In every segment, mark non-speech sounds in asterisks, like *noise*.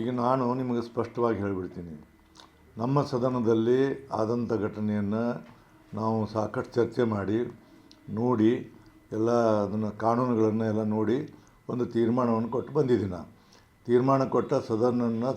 ಈಗ ನಾನು ನಿಮಗೆ ಸ್ಪಷ್ಟವಾಗಿ ಹೇಳಿಬಿಡ್ತೀನಿ. ನಮ್ಮ ಸದನದಲ್ಲಿ ಆದಂಥ ಘಟನೆಯನ್ನು ನಾವು ಸಾಕಷ್ಟು ಚರ್ಚೆ ಮಾಡಿ, ನೋಡಿ, ಎಲ್ಲ ಅದನ್ನು ಕಾನೂನುಗಳನ್ನು ಎಲ್ಲ ನೋಡಿ ಒಂದು ತೀರ್ಮಾನವನ್ನು ಕೊಟ್ಟು ಬಂದಿದ್ದೀನಿ ತೀರ್ಮಾನ ಕೊಟ್ಟ ಸದನನ್ನು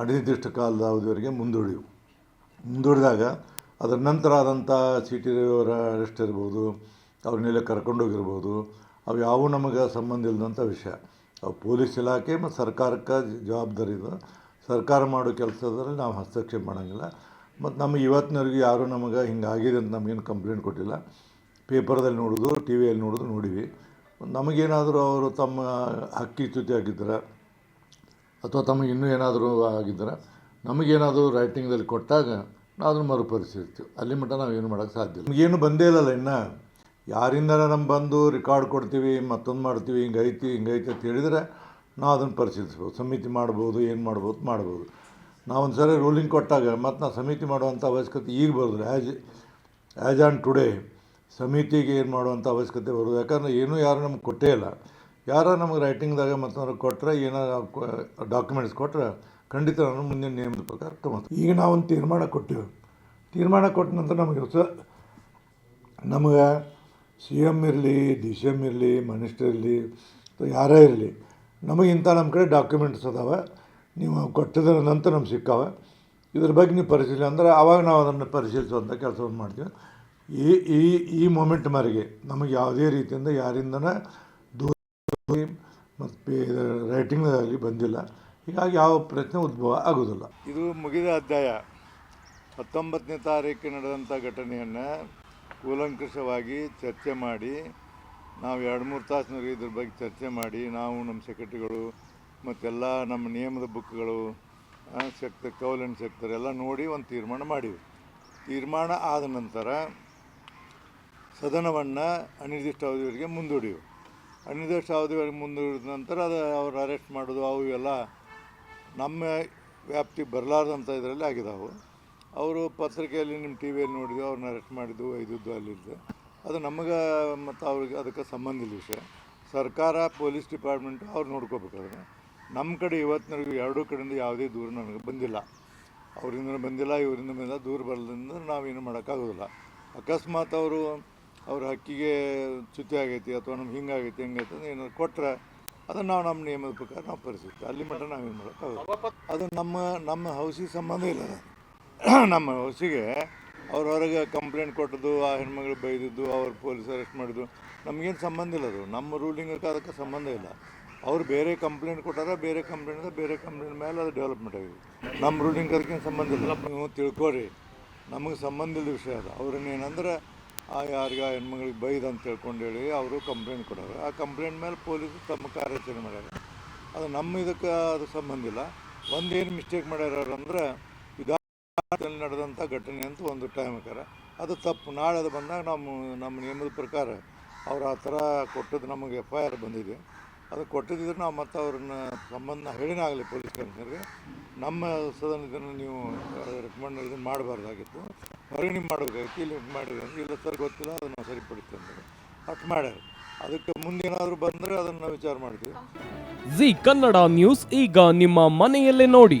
ಅನಿರ್ದಿಷ್ಟ ಕಾಲದ ಅವಧಿವರೆಗೆ ಮುಂದೂಡಿವು. ಮುಂದೂಡಿದಾಗ ಅದರ ನಂತರ ಆದಂಥ ಸಿ ಟಿ ರವಿಯವರ ಅರೆಸ್ಟ್ ಇರ್ಬೋದು, ಅವ್ರನ್ನೆಲ್ಲ ಕರ್ಕೊಂಡೋಗಿರ್ಬೋದು ಅವು ಯಾವೂ ನಮಗೆ ಸಂಬಂಧ ಇಲ್ಲದಂಥ ವಿಷಯ. ಪೊಲೀಸ್ ಇಲಾಖೆ ಮತ್ತು ಸರ್ಕಾರಕ್ಕೆ ಜವಾಬ್ದಾರಿ ಇದು ಸರ್ಕಾರ ಮಾಡೋ ಕೆಲಸದಲ್ಲಿ ನಾವು ಹಸ್ತಕ್ಷೇಪ ಮಾಡೋಂಗಿಲ್ಲ. ಮತ್ತು ನಮಗೆ ಇವತ್ತಿನವರೆಗೂ ಯಾರೂ ನಮಗೆ ಹಿಂಗಾಗಿದೆ ಅಂತ ನಮಗೇನು ಕಂಪ್ಲೇಂಟ್ ಕೊಟ್ಟಿಲ್ಲ. ಪೇಪರ್ದಲ್ಲಿ ನೋಡೋದು, ಟಿ ವಿಯಲ್ಲಿ ನೋಡೋದು ನೋಡೀವಿ ನಮಗೇನಾದರೂ ಅವರು ತಮ್ಮ ಹಕ್ಕಿ ಚ್ಯುತಿ ಆಗಿದ್ದರೆ ಅಥವಾ ತಮಗೆ ಇನ್ನೂ ಏನಾದರೂ ಆಗಿದ್ದರೆ ನಮಗೇನಾದರೂ ರೈಟಿಂಗ್ದಲ್ಲಿ ಕೊಟ್ಟಾಗ ನಾವು ಅದನ್ನು ಮರುಪರಿಶೀಲಿಸ್ತೀವಿ. ಅಲ್ಲಿ ಮಟ್ಟ ನಾವು ಏನು ಮಾಡೋಕ್ಕೆ ಸಾಧ್ಯ ಇಲ್ಲ. ನಮಗೇನು ಬಂದೇ ಇಲ್ಲಲ್ಲ ಇನ್ನು. ಯಾರಿಂದನ ನಮ್ಗೆ ಬಂದು ರೆಕಾರ್ಡ್ ಕೊಡ್ತೀವಿ, ಮತ್ತೊಂದು ಮಾಡ್ತೀವಿ ಹಿಂಗೈತಿ ಹಿಂಗೈತಿ ಅಂತ ಹೇಳಿದರೆ ನಾವು ಅದನ್ನು ಪರಿಶೀಲಿಸ್ಬೋದು, ಸಮಿತಿ ಮಾಡ್ಬೋದು, ಏನು ಮಾಡ್ಬೋದು ಮಾಡ್ಬೋದು. ನಾವು ಒಂದು ಸರಿ ರೂಲಿಂಗ್ ಕೊಟ್ಟಾಗ ಮತ್ತು ನಾವು ಸಮಿತಿ ಮಾಡುವಂಥ ಅವಶ್ಯಕತೆ ಈಗ ಬರೋದಿಲ್ಲ. ಆ್ಯಸ್ ಆ್ಯಸ್ ಆನ್ ಟುಡೇ ಸಮಿತಿಗೆ ಏನು ಮಾಡುವಂಥ ಅವಶ್ಯಕತೆ ಬರೋದು. ಯಾಕಂದ್ರೆ ಏನೂ ಯಾರು ನಮ್ಗೆ ಕೊಟ್ಟೇ ಇಲ್ಲ. ಯಾರೋ ನಮಗೆ ರೈಟಿಂಗ್ದಾಗ ಮತ್ತೊಂದು ಕೊಟ್ಟರೆ ಏನೋ ಡಾಕ್ಯುಮೆಂಟ್ಸ್ ಕೊಟ್ಟರೆ ಖಂಡಿತ ನಾನು ಮುಂದಿನ ನಿಯಮದ ಪ್ರಕಾರ ತೊಗೊಂಡು ಈಗ ನಾವೊಂದು ತೀರ್ಮಾನ ಕೊಟ್ಟಿವಿ. ತೀರ್ಮಾನ ಕೊಟ್ಟ ನಂತರ ನಮಗೆ ನಮಗೆ ಸಿ ಎಂ ಇರಲಿ, ಡಿ ಸಿ ಎಂ ಇರಲಿ, ಮಿನಿಸ್ಟರ್ ಇರಲಿ, ಅಥವಾ ಯಾರೇ ಇರಲಿ, ನಮಗೆ ಇಂಥ ನಮ್ಮ ಕಡೆ ಡಾಕ್ಯುಮೆಂಟ್ಸ್ ಅದಾವೆ. ನೀವು ಕೊಟ್ಟಿದ ನಂತರ ನಮ್ಗೆ ಸಿಕ್ಕಾವೆ. ಇದ್ರ ಬಗ್ಗೆ ನೀವು ಪರಿಶೀಲನೆ, ಅಂದ್ರೆ ಆವಾಗ ನಾವು ಅದನ್ನು ಪರಿಶೀಲಿಸುವಂಥ ಕೆಲಸವನ್ನು ಮಾಡ್ತೀವಿ. ಈ ಈ ಈ ಮೂಮೆಂಟ್ ಮಾರಿಗೆ ನಮಗೆ ಯಾವುದೇ ರೀತಿಯಿಂದ ಯಾರಿಂದನೇ ದೂರ ಮತ್ತು ರೈಟಿಂಗ್ನಲ್ಲಿ ಬಂದಿಲ್ಲ. ಹೀಗಾಗಿ ಯಾವ ಪ್ರಶ್ನೆ ಉದ್ಭವ ಆಗೋದಿಲ್ಲ ಇದು ಮುಗಿದ ಅಧ್ಯಾಯ. ಹತ್ತೊಂಬತ್ತನೇ ತಾರೀಕು ನಡೆದಂಥ ಘಟನೆಯನ್ನು ಕೂಲಂಕಷವಾಗಿ ಚರ್ಚೆ ಮಾಡಿ, ನಾವು ಎರಡು ಮೂರು ತಾಸಿನವರೆಗೆ ಇದ್ರ ಬಗ್ಗೆ ಚರ್ಚೆ ಮಾಡಿ, ನಾವು ನಮ್ಮ ಸೆಕ್ರೆಟರಿಗಳು ಮತ್ತೆಲ್ಲ ನಮ್ಮ ನಿಯಮದ ಬುಕ್ಗಳು ಸೆಕ್ಟರ್ ಕೌಲನ್ ಸೆಕ್ಟರ್ ಎಲ್ಲ ನೋಡಿ ಒಂದು ತೀರ್ಮಾನ ಮಾಡಿವಿ. ತೀರ್ಮಾನ ಆದ ನಂತರ ಸದನವನ್ನು ಅನಿರ್ದಿಷ್ಟ ಅವಧಿವರೆಗೆ ಮುಂದೂಡಿವು. ಅನಿರ್ದಿಷ್ಟ ಅವಧಿವರೆಗೆ ಮುಂದೂಡಿದ ನಂತರ ಅದು ಅವ್ರು ಅರೆಸ್ಟ್ ಮಾಡೋದು ಅವು ಇವೆಲ್ಲ ನಮ್ಮ ವ್ಯಾಪ್ತಿಗೆ ಬರಲಾರ್ದಂಥ ಇದರಲ್ಲಿ ಆಗಿದಾವೆ. ಅವರು ಪತ್ರಿಕೆಯಲ್ಲಿ ನಿಮ್ಮ ಟಿ ವಿಯಲ್ಲಿ ನೋಡಿದ್ವಿ ಅವ್ರನ್ನ ಅರೆಸ್ಟ್ ಮಾಡಿದ್ದು ಅಲ್ಲಿ ಅಲ್ಲಿದ್ದು. ಅದು ನಮಗೆ ಮತ್ತು ಅವ್ರಿಗೆ ಅದಕ್ಕೆ ಸಂಬಂಧ ಇಲ್ಲ ವಿಷಯ. ಸರ್ಕಾರ ಪೊಲೀಸ್ ಡಿಪಾರ್ಟ್ಮೆಂಟ್ ಅವ್ರು ನೋಡ್ಕೋಬೇಕಾದ್ರೆ ನಮ್ಮ ಕಡೆ ಇವತ್ತಿನವರೆಗೂ ಎರಡೂ ಕಡೆಯಿಂದ ಯಾವುದೇ ದೂರ ನನಗೆ ಬಂದಿಲ್ಲ. ಅವರಿಂದ ಬಂದಿಲ್ಲ ಇವರಿಂದ ಬಂದಿಲ್ಲ ದೂರ ಬರಲಿಂದ ನಾವೇನು ಮಾಡೋಕ್ಕಾಗೋದಿಲ್ಲ. ಅಕಸ್ಮಾತ್ ಅವರು ಅವ್ರ ಹಕ್ಕಿಗೆ ಚ್ಯುತಿ ಆಗೈತಿ ಅಥವಾ ನಮ್ಗೆ ಹಿಂಗಾಗೈತಿ ಹೆಂಗೈತೆ ಅಂದ್ರೆ ಏನಾದ್ರು ಕೊಟ್ಟರೆ ಅದನ್ನು ನಾವು ನಮ್ಮ ನಿಯಮದ ಪ್ರಕಾರ ನಾವು ಪರಿಸ್ಥಿತಿ ಅಲ್ಲಿ ಮಟ್ಟ ನಾವೇನು ಮಾಡೋಕ್ಕಾಗೋದು ಅದು ನಮ್ಮ ನಮ್ಮ ಹೌಸಿಗೆ ಸಂಬಂಧ ಇಲ್ಲ. *clears throat* ನಮ್ಮ ಹೊಸಿಗೆ ಅವ್ರ ಹೊರಗೆ ಕಂಪ್ಲೇಂಟ್ ಕೊಟ್ಟದ್ದು, ಆ ಹೆಣ್ಮಗಳು ಬೈದಿದ್ದು, ಅವ್ರು ಪೊಲೀಸ್ ಅರೆಸ್ಟ್ ಮಾಡಿದ್ದು, ನಮಗೇನು ಸಂಬಂಧ ಇಲ್ಲ ಅದು. ನಮ್ಮ ರೂಲಿಂಗಕ್ಕೆ ಅದಕ್ಕೆ ಸಂಬಂಧ ಇಲ್ಲ. ಅವ್ರು ಬೇರೆ ಕಂಪ್ಲೇಂಟ್ ಕೊಟ್ಟಾರ, ಬೇರೆ ಕಂಪ್ಲೇಂಟ್ ಬೇರೆ ಕಂಪ್ಲೇಂಟ್ ಮೇಲೆ ಅದು ಡೆವಲಪ್ಮೆಂಟ್ ಆಗಿದೆ. ನಮ್ಮ ರೂಲಿಂಗ್ ಅದಕ್ಕೇನು ಸಂಬಂಧ ಇಲ್ಲ. ನೀವು ತಿಳ್ಕೊಳ್ರಿ ನಮಗೆ ಸಂಬಂಧ ಇಲ್ಲದ ವಿಷಯ ಅದು. ಅವ್ರನ್ನೇನಂದ್ರೆ ಆ ಯಾರಿಗೆ ಆ ಹೆಣ್ಮಗಳಿಗೆ ಬೈದ ಅಂತ ತಿಳ್ಕೊಂಡು ಹೇಳಿ ಅವರು ಕಂಪ್ಲೇಂಟ್ ಕೊಡೋರು. ಆ ಕಂಪ್ಲೇಂಟ್ ಮೇಲೆ ಪೊಲೀಸರು ತಮ್ಮ ಕಾರ್ಯಾಚರಣೆ ಮಾಡ್ಯಾರ. ಅದು ನಮ್ಮ ಇದಕ್ಕೆ ಅದು ಸಂಬಂಧ ಇಲ್ಲ. ಒಂದೇನು ಮಿಸ್ಟೇಕ್ ಮಾಡ್ಯಾರ ಅಂದ್ರೆ ನಡೆದಂಥ ಘಟನೆ ಅಂತ ಒಂದು ಟೈಮ್ ಹಾಕಾರ ಅದು ತಪ್ಪು. ನಾಳೆ ಅದು ಬಂದಾಗ ನಮ್ಮ ನಮ್ಮ ನಿಯಮದ ಪ್ರಕಾರ ಅವ್ರು ಆ ಥರ ಕೊಟ್ಟದ್ದು ನಮಗೆ ಎಫ್ ಐ ಆರ್ ಬಂದಿದೆ. ಅದು ಕೊಟ್ಟಿದ್ದರೆ ನಾವು ಮತ್ತೆ ಅವ್ರನ್ನ ಸಂಬಂಧ ಹೇಳಿನೇ ಆಗಲಿ ಪೊಲೀಸ್ ಕಮಿಷನರ್ಗೆ ನಮ್ಮ ಸದನ ಇದನ್ನು ನೀವು ರೆಕಮೆಂಡ್ ಇದನ್ನು ಮಾಡಬಾರ್ದಾಗಿತ್ತು. ಹೊರಗಣಿ ಮಾಡಬೇಕಾಗಿತ್ತು ಇಲ್ಲಿ ಮಾಡಿದ್ರೆ ಇಲ್ಲ ಸರ್ ಗೊತ್ತಿಲ್ಲ, ಅದನ್ನು ಸರಿಪಡಿಸ್ತೀವಿ ಅಂದರೆ ಅಷ್ಟು ಮಾಡ್ಯಾರ. ಅದಕ್ಕೆ ಮುಂದೇನಾದರೂ ಬಂದರೆ ಅದನ್ನು ವಿಚಾರ ಮಾಡ್ತೀವಿ. ಜಿ ಕನ್ನಡ ನ್ಯೂಸ್ ಈಗ ನಿಮ್ಮ ಮನೆಯಲ್ಲೇ ನೋಡಿ.